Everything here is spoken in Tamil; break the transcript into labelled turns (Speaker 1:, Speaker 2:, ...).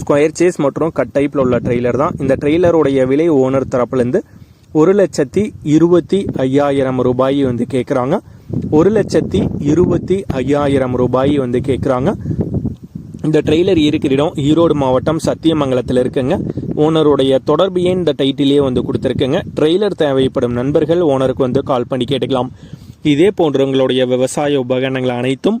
Speaker 1: ஸ்கொயர் சேஸ் மற்றும் கட் டைப்பில் உள்ள ட்ரெய்லர் தான். இந்த ட்ரெய்லருடைய விலை ஓனர் தரப்புலேருந்து ஒரு லட்சத்தி இருபத்தி ஐயாயிரம் ரூபாய் வந்து கேட்குறாங்க ஒரு லட்சத்தி இருபத்தி ஐயாயிரம் ரூபாய் வந்து கேட்குறாங்க இந்த ட்ரெய்லர் இருக்கிற இடம் ஈரோடு மாவட்டம் சத்தியமங்கலத்தில் இருக்குங்க. ஓனருடைய தொடர்பு ஏன் இந்த டைட்டிலே வந்து கொடுத்துருக்குங்க? ட்ரெய்லர் தேவைப்படும் நண்பர்கள் ஓனருக்கு வந்து கால் பண்ணி கேட்டுக்கலாம். இதே போன்ற உங்களுடைய விவசாய உபகரணங்கள் அனைத்தும்